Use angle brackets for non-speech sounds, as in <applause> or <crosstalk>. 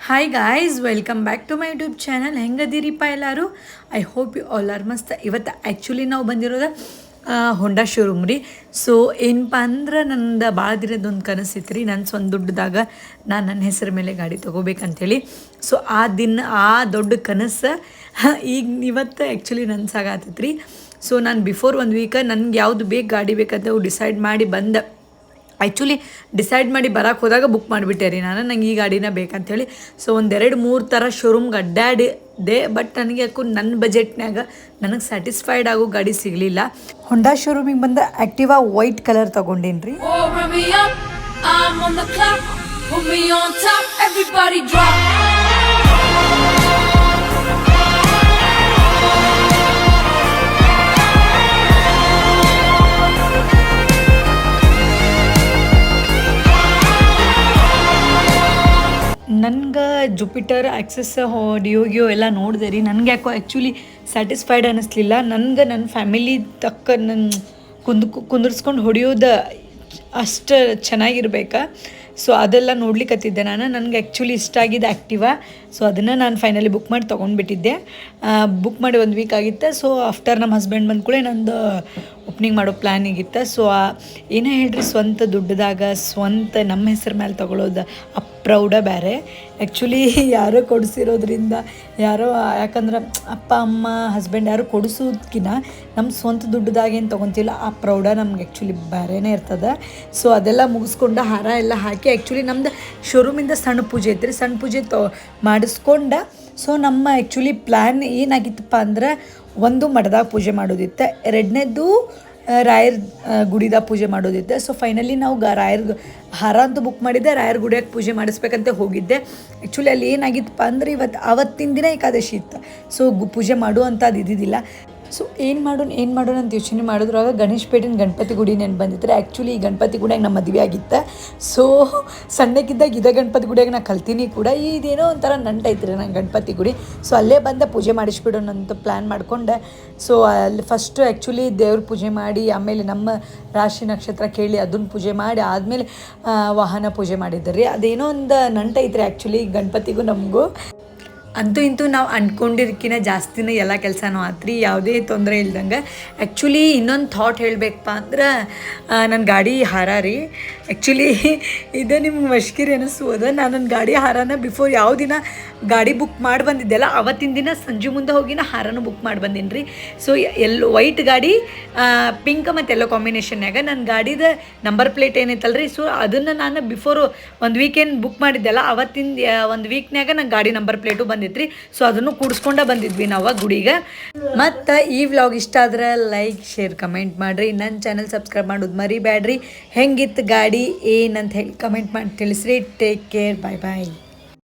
Hi guys welcome back to my YouTube channel ಹೆಂಗದಿರಿಪ್ಪ ಎಲ್ಲರೂ? I hope you all are ಮಸ್ತ್. ಇವತ್ತು actually ನಾವು ಬಂದಿರೋದು ಹೊಂಡಾ ಶೋರೂಮ್ ರೀ. ಸೊ ಏನಪ್ಪ ಅಂದ್ರೆ ನಂದು ಭಾಳ ದಿನದೊಂದು ಕನಸಿತ್ತು ರೀ ನನ್ನ ಸ್ವಂತ ದುಡ್ಡದಾಗ ನಾನು ನನ್ನ ಹೆಸರ ಮೇಲೆ ಗಾಡಿ ತೊಗೋಬೇಕಂತೇಳಿ. ಸೊ ಆ ದಿನ, ಆ ದೊಡ್ಡ ಕನಸು <laughs> ಈಗ ಇವತ್ತು ಆ್ಯಕ್ಚುಲಿ ನನಸಾಗತ್ತೈತೆ ರೀ ಸೊ ನಾನು ಬಿಫೋರ್ ಒಂದು ವೀಕ ನನಗೆ ಯಾವುದು ಬೇಕು ಗಾಡಿ ಬೇಕಂತ ಡಿಸೈಡ್ ಮಾಡಿ ಬಂದೆ. ಆ್ಯಕ್ಚುಲಿ ಡಿಸೈಡ್ ಮಾಡಿ ಬರೋಕೆ ಹೋದಾಗ ಬುಕ್ ಮಾಡಿಬಿಟ್ಟೆ ರೀ ನಾನು. ನಂಗೆ ಈ ಗಾಡಿನ ಬೇಕಂಥೇಳಿ ಸೊ ಒಂದೆರಡು ಮೂರು ಥರ ಶೋರೂಮ್ಗೆ ಅಡ್ಡಾಡಿದೆ ಬಟ್ ನನಗೆ ಯಾಕೋ ನನ್ನ ಬಜೆಟ್ನಾಗ ನನಗೆ ಸ್ಯಾಟಿಸ್ಫೈಡ್ ಆಗೋ ಗಾಡಿ ಸಿಗಲಿಲ್ಲ. ಹೊಂಡಾ ಶೋರೂಮಿಗೆ ಬಂದ ಆ್ಯಕ್ಟಿವಾ ವೈಟ್ ಕಲರ್ ತೊಗೊಂಡೇನಿ ರೀ. ಜುಪಿಟರ್ ಆ್ಯಕ್ಸಸ್ ಡಿಯೋಗಿಯೋ ಎಲ್ಲ ನೋಡಿದೆ ರೀ. ನನಗೆ ಯಾಕೋ ಆ್ಯಕ್ಚುಲಿ ಸ್ಯಾಟಿಸ್ಫೈಡ್ ಅನ್ನಿಸ್ಲಿಲ್ಲ. ನನಗೆ ನನ್ನ ಫ್ಯಾಮಿಲಿ ತಕ್ಕ ನನ್ನ ಕುಂದ್ ಕುಂದರ್ಸ್ಕೊಂಡು ಹೊಡೆಯೋದು ಅಷ್ಟು ಚೆನ್ನಾಗಿರ್ಬೇಕಾ? ಸೊ ಅದೆಲ್ಲ ನೋಡ್ಲಿಕ್ಕತ್ತಿದ್ದೆ ನಾನು. ನನಗೆ ಆ್ಯಕ್ಚುಲಿ ಇಷ್ಟ ಆಗಿದ್ದು ಆ್ಯಕ್ಟಿವಾ ಸೊ ಅದನ್ನು ನಾನು ಫೈನಲಿ ಬುಕ್ ಮಾಡಿ ತೊಗೊಂಡ್ಬಿಟ್ಟಿದ್ದೆ. ಬುಕ್ ಮಾಡಿ ಒಂದು ವೀಕ್ ಆಗಿತ್ತು. ಸೊ ಆಫ್ಟರ್ ನಮ್ಮ ಹಸ್ಬೆಂಡ್ ಬಂದ ಕೂಡ ನಂದು ಓಪನಿಂಗ್ ಮಾಡೋ ಪ್ಲ್ಯಾನಿಗಿತ್ತು ಸೊ ಏನೇ ಹೇಳ್ರಿ, ಸ್ವಂತ ದುಡ್ಡದಾಗ, ಸ್ವಂತ ನಮ್ಮ ಹೆಸರು ಮೇಲೆ ತೊಗೊಳೋದು ಆ ಪ್ರೌಡ ಬೇರೆ ಆ್ಯಕ್ಚುಲಿ ಯಾರೋ ಕೊಡಿಸಿರೋದ್ರಿಂದ, ಯಾರೋ, ಯಾಕಂದ್ರೆ ಅಪ್ಪ, ಅಮ್ಮ ಹಸ್ಬೆಂಡ್ ಯಾರು ಕೊಡಿಸೋದ್ಕಿನ್ನ ನಮ್ಮ ಸ್ವಂತ ದುಡ್ಡದಾಗೇನು ತೊಗೊತಿಲ್ಲ ಆ ಪ್ರೌಢ ನಮ್ಗೆ ಆ್ಯಕ್ಚುಲಿ ಬೇರೆನೇ ಇರ್ತದೆ. ಸೊ ಅದೆಲ್ಲ ಮುಗಿಸ್ಕೊಂಡು ಹಾರ ಎಲ್ಲ ಹಾಕಿ ಆ್ಯಕ್ಚುಲಿ ನಮ್ದು ಶೋರೂಮಿಂದ ಸಣ್ಣ ಪೂಜೆ ಐತ್ರಿ. ಸಣ್ಣ ಪೂಜೆ ತೊ ಮಾಡಿಸ್ಕೊಂಡ. ಸೊ ನಮ್ಮ ಆ್ಯಕ್ಚುಲಿ ಪ್ಲ್ಯಾನ್ ಏನಾಗಿತ್ತಪ್ಪ ಅಂದ್ರೆ ಒಂದು ಮಠದಾಗ ಪೂಜೆ ಮಾಡೋದಿತ್ತು. ಎರಡನೇದು ರಾಯರ್ ಗುಡಿದಾಗ ಪೂಜೆ ಮಾಡೋದಿತ್ತು. ಸೊ ಫೈನಲಿ ನಾವು ಗ, ರಾಯರ್ ಹಾರ ಅಂತ ಬುಕ್ ಮಾಡಿದ್ದೆ. ರಾಯರ್ ಗುಡಿಯಾಗ ಪೂಜೆ ಮಾಡಿಸ್ಬೇಕಂತ ಹೋಗಿದ್ದೆ. ಆ್ಯಕ್ಚುಲಿ ಅಲ್ಲಿ ಏನಾಗಿತ್ತಪ್ಪ ಅಂದ್ರೆ ಇವತ್ತು ಅವತ್ತಿನ ದಿನ ಏಕಾದಶಿ ಇತ್ತು. ಸೊ ಪೂಜೆ ಮಾಡುವಂಥದ್ದು ಇದ್ದಿದ್ದಿಲ್ಲ. ಸೊ ಏನು ಮಾಡೋಣ ಏನು ಮಾಡೋಣ ಅಂತ ಯೋಚನೆ ಮಾಡಿದ್ರಾಗ ಗಣೇಶ್ ಪೇಟಿನ ಗಣಪತಿ ಗುಡಿ ನೆನ್ ಬಂದಿತ್ತು. ಆ್ಯಕ್ಚುಲಿ ಈ ಗಣಪತಿ ಗುಡಿಯಾಗ ನಮ್ಮ ಮದುವೆ ಆಗಿತ್ತ. ಸೊ ಸಣ್ಣಕ್ಕಿದ್ದಾಗ ಇದೇ ಗಣಪತಿ ಗುಡಿಯಾಗ ನಾ ಕಲ್ತೀನಿ ಕೂಡ. ಇದೇನೋ ಒಂಥರ ನಂಟೈತ್ರಿ ನಂಗೆ ಗಣಪತಿ ಗುಡಿ. ಸೊ ಅಲ್ಲೇ ಬಂದ, ಪೂಜೆ ಮಾಡಿಸ್ಬಿಡೋಣ ಅಂತ ಪ್ಲ್ಯಾನ್ ಮಾಡ್ಕೊಂಡೆ. ಸೊ ಅಲ್ಲಿ ಫಸ್ಟು ಆ್ಯಕ್ಚುಲಿ ದೇವ್ರ ಪೂಜೆ ಮಾಡಿ, ಆಮೇಲೆ ನಮ್ಮ ರಾಶಿ ನಕ್ಷತ್ರ ಕೇಳಿ ಅದನ್ನ ಪೂಜೆ ಮಾಡಿ, ಆದಮೇಲೆ ವಾಹನ ಪೂಜೆ ಮಾಡಿದ್ದೆ ರೀ. ಅದೇನೋ ಒಂದು ನಂಟೈತ್ರಿ ಆ್ಯಕ್ಚುಲಿ ಗಣಪತಿಗೂ ನಮಗೂ. ಅಂತೂ ಇಂತೂ ನಾವು ಅಂದ್ಕೊಂಡಿರ್ಕಿನ ಜಾಸ್ತಿನೇ ಎಲ್ಲ ಕೆಲಸನೂ ಆತ್ರಿ, ಯಾವುದೇ ತೊಂದರೆ ಇಲ್ದಂಗೆ. ಆ್ಯಕ್ಚುಲಿ ಇನ್ನೊಂದು ಥಾಟ್ ಹೇಳಬೇಕಪ್ಪ ಅಂದ್ರೆ ನನ್ನ ಗಾಡಿ ಹಾರ ರೀ. ಆ್ಯಕ್ಚುಲಿ ಇದು ನಿಮ್ಗೆ ಮಶ್ಕಿರಿ ಅನಿಸ್ಬೋದು? ನಾನು ನನ್ನ ಗಾಡಿ ಹಾರನ ಬಿಫೋರ್ ಯಾವ ದಿನ ಗಾಡಿ ಬುಕ್ ಮಾಡಿ ಬಂದಿದ್ದೆಲ್ಲ, ಅವತ್ತಿನ ದಿನ ಸಂಜೆ ಮುಂದೆ ಹೋಗಿನ ಹಾರನೂ ಬುಕ್ ಮಾಡಿ ಬಂದೀನಿ ರೀ ಸೊ ಎಲ್ಲೋ ವೈಟ್ ಗಾಡಿ ಪಿಂಕ್ ಮತ್ತು ಎಲ್ಲೋ ಕಾಂಬಿನೇಷನ್ಯಾಗ ನನ್ನ ಗಾಡಿದ ನಂಬರ್ ಪ್ಲೇಟ್ ಏನೈತಲ್ಲ ರೀ ಸೊ ಅದನ್ನು ನಾನು ಬಿಫೋರು ಒಂದು ವೀಕೆಂಡ್ ಬುಕ್ ಮಾಡಿದ್ದೆಲ್ಲ ಅವತ್ತಿನ ಒಂದು ವೀಕ್ನಾಗ ನನ್ನ ಗಾಡಿ ನಂಬರ್ ಪ್ಲೇಟು ಬಂದಿತ್ತು. ರೀ ಸೊ ಅದನ್ನು ಕೂಡಿಸ್ಕೊಂಡ ಬಂದಿದ್ವಿ ನಾವು ಗುಡಿಗೆ. ಮತ್ತು ಈ ವ್ಲಾಗ್ ಇಷ್ಟ ಆದ್ರೆ ಲೈಕ್ ಶೇರ್ ಕಮೆಂಟ್ ಮಾಡಿರಿ. ನನ್ನ ಚಾನಲ್ ಸಬ್ಸ್ಕ್ರೈಬ್ ಮಾಡೋದು ಮರಿಬೇಡ್ರಿ ಹೆಂಗಿತ್ತು ಗಾಡಿ ಏನಂತ ಹೇಳಿ ಕಮೆಂಟ್ ಮಾಡಿ ತಿಳಿಸ್ರಿ. ಟೇಕ್ ಕೇರ್ ಬಾಯ್ ಬಾಯ್